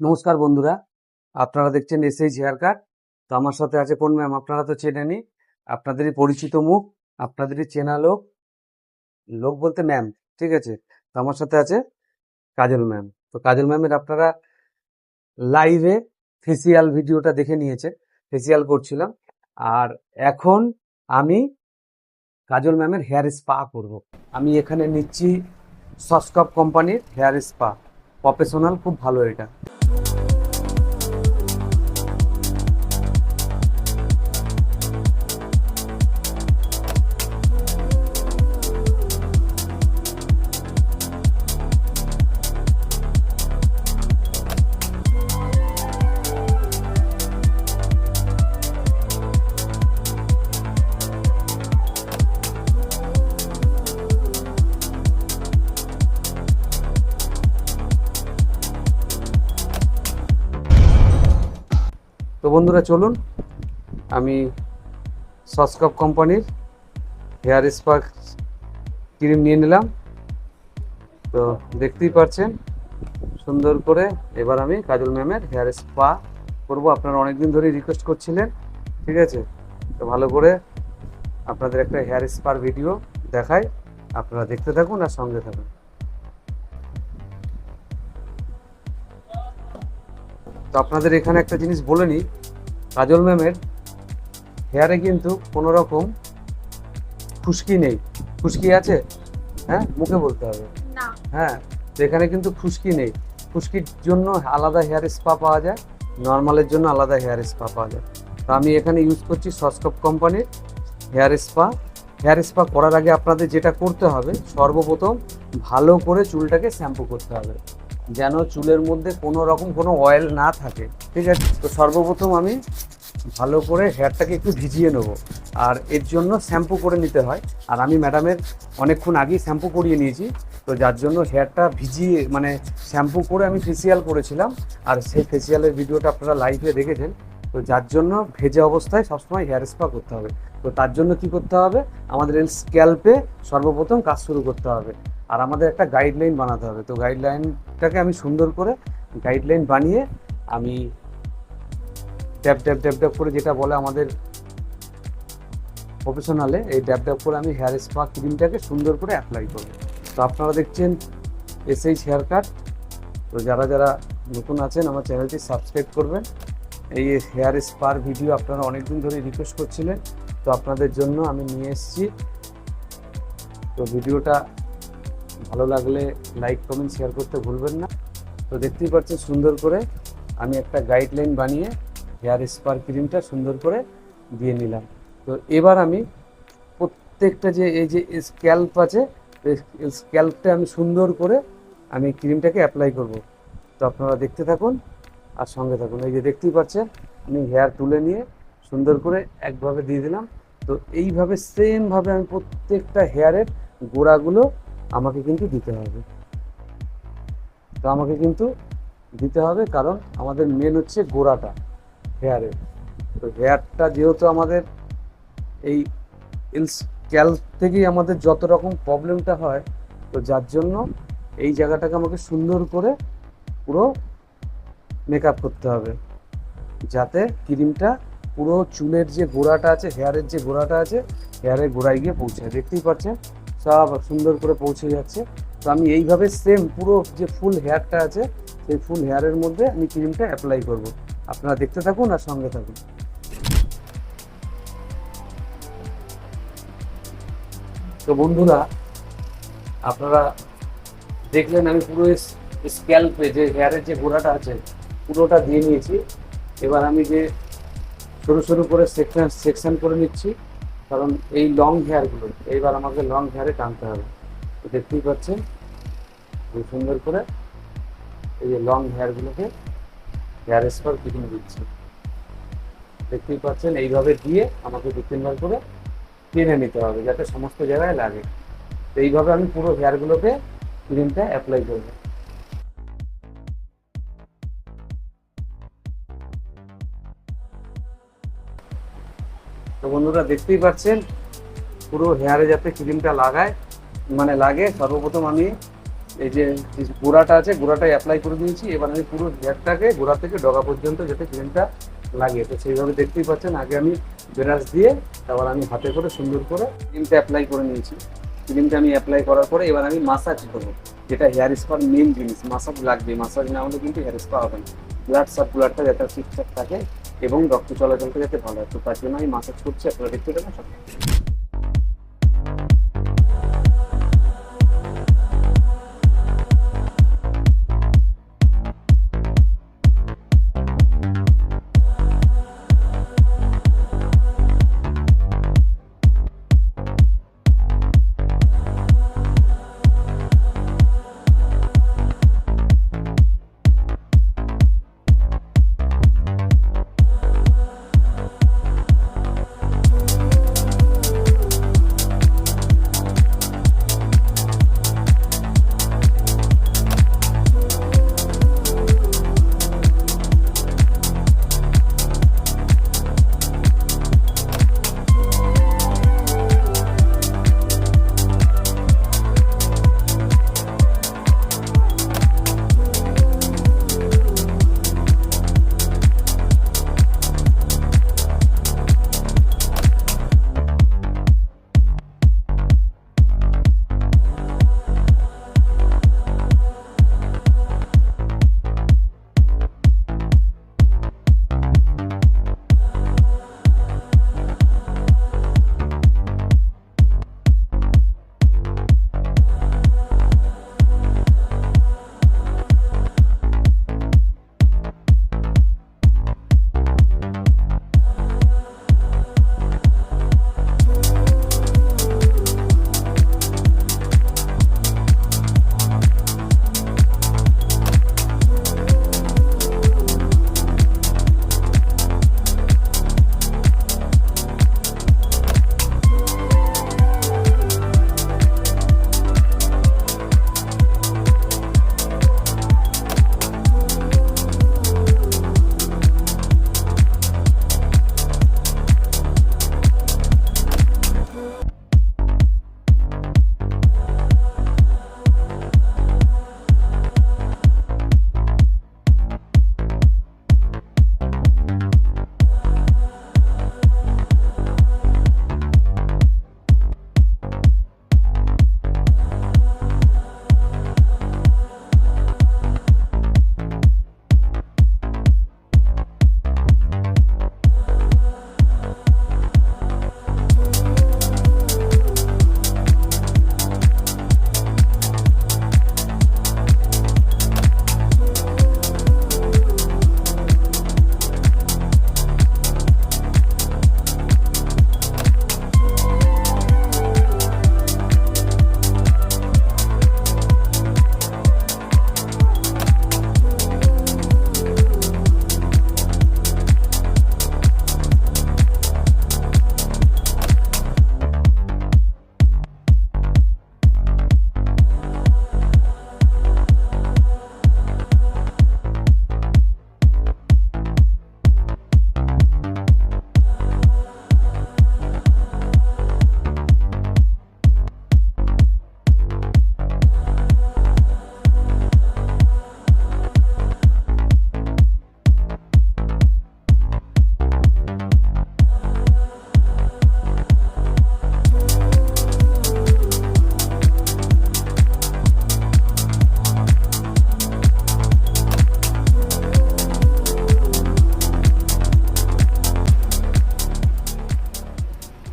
নমস্কার বন্ধুরা, আপনারা দেখছেন এসএইচ হেয়ার কাট তো আমার সাথে আছে কোন ম্যাম আপনারা তো চেনেনই আপনাদেরই পরিচিত মুখ, আপনাদেরই চেনা লোক লোক বলতে ম্যাম ঠিক আছে? তো আমার সাথে আছে কাজল ম্যাম তো কাজল ম্যামের আপনারা লাইভে ফেসিয়াল ভিডিওটা দেখে নিয়েছে ফেসিয়াল করছিলাম। আর এখন আমি কাজল ম্যামের হেয়ার স্পা করব। আমি এখানে নিচ্ছি সস্কপ কোম্পানির হেয়ার স্পা প্রফেশনাল খুব ভালো এটা। তো বন্ধুরা চলুন, আমি সসকপ কোম্পানির হেয়ার স্পা ক্রিম নিয়ে নিলাম। তো দেখতেই পাচ্ছেন সুন্দর করে এবার আমি কাজল ম্যামের হেয়ার স্পা করব। আপনারা অনেকদিন ধরেই রিকোয়েস্ট করছিলেন, ঠিক আছে? তো ভালো করে আপনাদের একটা হেয়ার স্পার ভিডিও দেখাই, আপনারা দেখতে থাকুন আর সঙ্গে থাকুন। তো আপনাদের এখানে একটা জিনিস বলে নিই। কাজল ম্যামের হেয়ারে কিন্তু কোনো রকম খুশকি নেই। খুশকি আছে? হ্যাঁ? মুখে বলতে হবে। হ্যাঁ এখানে কিন্তু খুশকি নেই। খুশকির জন্য আলাদা হেয়ার স্পা পাওয়া যায় নর্মালের জন্য আলাদা হেয়ার স্পা পাওয়া যায়। তো আমি এখানে ইউজ করছি সস্কপ কোম্পানির হেয়ার স্পা। হেয়ার স্পা করার আগে আপনাদের যেটা করতে হবে সর্বপ্রথম ভালো করে চুলটাকে শ্যাম্পু করতে হবে। যেন চুলের মধ্যে কোনো রকম কোনো অয়েল না থাকে। ঠিক আছে? তো সর্বপ্রথম আমি ভালো করে হেয়ারটাকে একটু ভিজিয়ে নেব। আর এর জন্য শ্যাম্পু করে নিতে হয়। আর আমি ম্যাডামের অনেকক্ষণ আগেই শ্যাম্পু করিয়ে নিয়েছি। তো যার জন্য হেয়ারটা ভিজিয়ে মানে শ্যাম্পু করে আমি ফেসিয়াল করেছিলাম। আর সেই ফেসিয়ালের ভিডিওটা আপনারা লাইভে দেখেছেন। তো যার জন্য ভেজে অবস্থায় সবসময় হেয়ার স্পা করতে হবে। তো তার জন্য কি করতে হবে? আমাদের স্ক্যাল্পে সর্বপ্রথম কাজ শুরু করতে হবে। আর আমাদের একটা গাইডলাইন বানাতে হবে। তো গাইডলাইনটাকে আমি সুন্দর করে গাইডলাইন বানিয়ে আমি ড্যাব ড্যাব ড্যাব ড্যাব করে যেটা বলে আমাদের প্রফেশনালে এই ড্যাব ড্যাব করে আমি হেয়ার স্পা ক্রিমটাকে সুন্দর করে অ্যাপ্লাই করব। তো আপনারা দেখছেন এসএইচ হেয়ার কাট তো যারা যারা নতুন আছেন, আমার চ্যানেলটি সাবস্ক্রাইব করবেন। এই হেয়ার স্পার ভিডিও আপনারা অনেকদিন ধরে রিকোয়েস্ট করছিলেন। তো আপনাদের জন্য আমি নিয়ে এসেছি। তো ভিডিওটা ভালো লাগলে লাইক কমেন্ট শেয়ার করতে ভুলবেন না। তো দেখতেই পাচ্ছেন সুন্দর করে আমি একটা গাইডলাইন বানিয়ে হেয়ার স্পার ক্রিমটা সুন্দর করে দিয়ে নিলাম। তো এবার আমি প্রত্যেকটা যে এই যে স্ক্যাল্প আছে স্ক্যাল্পটা আমি সুন্দর করে আমি ক্রিমটাকে অ্যাপ্লাই করব। তো আপনারা দেখতে থাকুন আর সঙ্গে থাকুন। এই যে দেখতেই পাচ্ছেন, আমি হেয়ার তুলে নিয়ে সুন্দর করে একভাবে দিয়ে দিলাম। তো এইভাবে সেমভাবে আমি প্রত্যেকটা হেয়ারের গোড়াগুলো আমাকে কিন্তু দিতে হবে। তো আমাকে কিন্তু দিতে হবে কারণ আমাদের মেন হচ্ছে গোড়াটা হেয়ারের তো হেয়ারটা যেহেতু আমাদের এই স্ক্যাল থেকেই আমাদের যত রকম প্রবলেমটা হয়, তো যার জন্য এই জায়গাটাকে আমাকে সুন্দর করে পুরো মেকআপ করতে হবে। যাতে ক্রিমটা পুরো চুলের যে গোড়াটা আছে হেয়ারের যে গোড়াটা আছে হেয়ারের গোড়ায় গিয়ে পৌঁছায়। দেখতেই পাচ্ছেন? সব সুন্দর করে পৌঁছে যাচ্ছে। তো আমি এইভাবে সেম পুরো যে ফুল হেয়ারটা আছে, সেই ফুল হেয়ারের মধ্যে আমি ক্রিমটা অ্যাপ্লাই করব। আপনারা দেখতে থাকুন আর সঙ্গে থাকুন। তো বন্ধুরা, আপনারা দেখলেন আমি পুরো স্ক্যাল্পে যে হেয়ারের যে গোড়াটা আছে, পুরোটা দিয়ে নিয়েছি। এবার আমি যে সরু সরু করে সেকশন সেকশন করে নিচ্ছি। কারণ এই লং হেয়ারগুলো এইবার আমাকে লং হেয়ারে টানতে হবে। দেখতেই পাচ্ছেন, খুব সুন্দর করে এই যে লং হেয়ারগুলোকে হেয়ার স্পার কিনে দিচ্ছে। দেখতেই পাচ্ছেন, এইভাবে দিয়ে আমাকে দু তিনবার করে টেনে নিতে হবে, যাতে সমস্ত জায়গায় লাগে। তো এইভাবে আমি পুরো হেয়ারগুলোকে ক্রিমটা অ্যাপ্লাই করব। তো বন্ধুরা দেখতেই পাচ্ছেন, পুরো হেয়ারে যাতে ক্রিমটা লাগায় মানে লাগে, সর্বপ্রথম আমি এই যে গোড়াটা আছে, গোড়াটাই অ্যাপ্লাই করে দিয়েছি, এবার আমি পুরো হেয়ারটাকে গোড়া থেকে ডগা পর্যন্ত যাতে ক্রিমটা লাগে তো সেইভাবে দেখতেই পাচ্ছেন, আগে আমি ব্রাশ দিয়ে, তারপর আমি হাতে করে সুন্দর করে ক্রিমটা অ্যাপ্লাই করে নিয়েছি। ক্রিমটা আমি অ্যাপ্লাই করার পরে এবার আমি মাসাজ করব, যেটা হেয়ার স্পার মেন জিনিস মাসাজ লাগবে মাসাজ না হলে কিন্তু হেয়ার স্পা হবে না। ব্লাড সার্কুলারটা যাতে ঠিকঠাক থাকে এবং রক্ত চলাচলটা যাতে ভালো হয়, তো তার জন্য আমি মাসাজ করছি, আপনারা দেখতে পাবেন সব।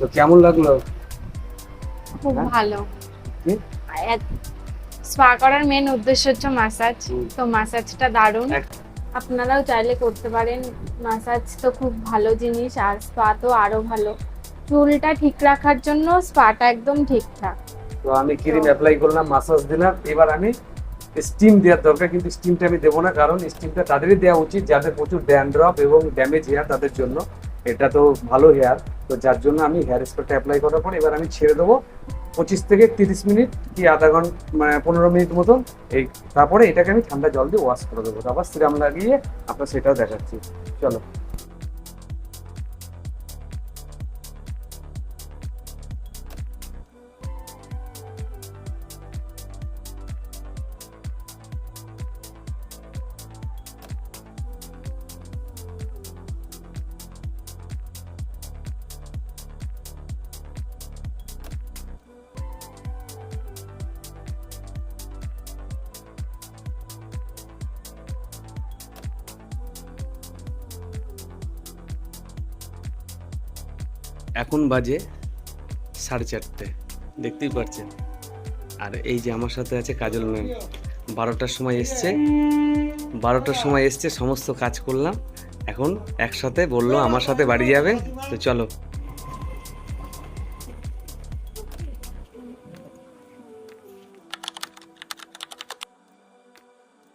তো কেমন লাগল? খুব হ্যাঁ? ভালো। স্পা করার মেন উদ্দেশ্য হচ্ছে মাসাজ হুম। তো মাসাজটা দারুণ। আপনারাও চাইলে করতে পারেন। মাসাজ তো খুব ভালো জিনিস আর স্পা তো আরও ভালো। চুলটা ঠিক রাখার জন্য স্পাটা একদম ঠিকঠাক। তো আমি ক্রিম অ্যাপ্লাই করলাম মাসাজ দিলাম। এবার আমি স্টিম দেওয়ার দরকার কিন্তু স্টিমটা আমি দেবো না কারণ স্টিমটা তাদেরই দেওয়া উচিত। যাদের প্রচুর ড্যান্ড্রফ এবং ড্যামেজ হেয়ার তাদের জন্য। এটা তো ভালো হেয়ার তো যার জন্য আমি হেয়ার স্প্রেটা অ্যাপ্লাই করার পর এবার আমি ছেড়ে দেবো পঁচিশ থেকে তিরিশ মিনিট কি আধা ঘণ্টা মানে পনেরো মিনিট মতন। এই তারপরে এটাকে আমি ঠান্ডা জল দিয়ে ওয়াশ করে দেবো। তারপর সিরাম লাগিয়ে আপনার সেটাও দেখাচ্ছি। চলো। এখন বাজে সাড়ে চারটে। দেখতেই পারছেন। আর এই যে আমার সাথে আছে কাজল ম্যাম। বারোটার সময় এসছে। বারোটার সময় এসছে, সমস্ত কাজ করলাম। এখন একসাথে বলল আমার সাথে বাড়ি যাবে তো চলো।